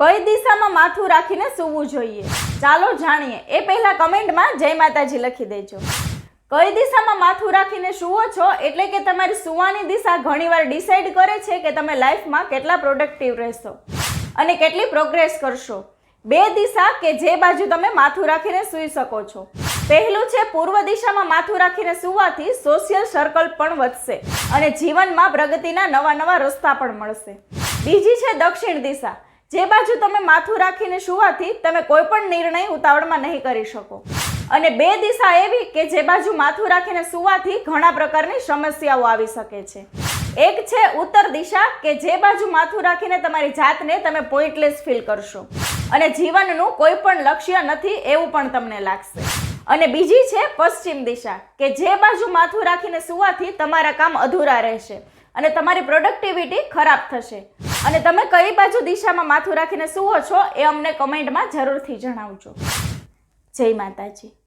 કઈ દિશામાં માથું રાખીને સૂવું જોઈએ? ચાલો જાણીએ. એ પહેલા કમેન્ટમાં જય માતાજી લખી દેજો. કઈ દિશામાં માથું રાખીને સૂવો છો? એટલે કે તમારી સૂવાની દિશા ઘણીવાર ડિસાઈડ કરે છે કે તમે લાઈફમાં કેટલા પ્રોડક્ટિવ રહેશો અને કેટલી પ્રોગ્રેસ કરશો? બે દિશા કે જે બાજુ તમે માથું રાખીને સૂઈ શકો છો. પહેલું છે, પૂર્વ દિશામાં માથું રાખીને સૂવાથી સોશિયલ સર્કલ પણ વધશે અને જીવનમાં પ્રગતિના નવા નવા રસ્તા પણ મળશે. બીજી છે, દક્ષિણ દિશા. જે બાજુ તમે માથું રાખીને સૂવાથી તમે કોઈ પણ નિર્ણય ઉતાવળમાં નહીં કરી શકો. અને બે દિશા એવી કે જે બાજુ માથું રાખીને સૂવાથી ઘણા પ્રકારની સમસ્યાઓ આવી શકે છે. એક છે ઉત્તર દિશા કે જે બાજુ માથું રાખીને તમારી જાતને તમે પોઈન્ટલેસ ફીલ કરશો. અને જીવનનું કોઈ પણ લક્ષ્ય નથી એવું પણ તમને લાગશે. અને બીજી છે પશ્ચિમ દિશા કે જે બાજુ માથું રાખીને સૂવાથી તમારા કામ અધૂરા રહેશે અને તમારી પ્રોડક્ટિવિટી ખરાબ થશે. અને તમે કઈ બાજુ દિશામાં માથું રાખીને સુવો છો એ અમને કમેન્ટમાં જરૂરથી જણાવજો. જય માતાજી.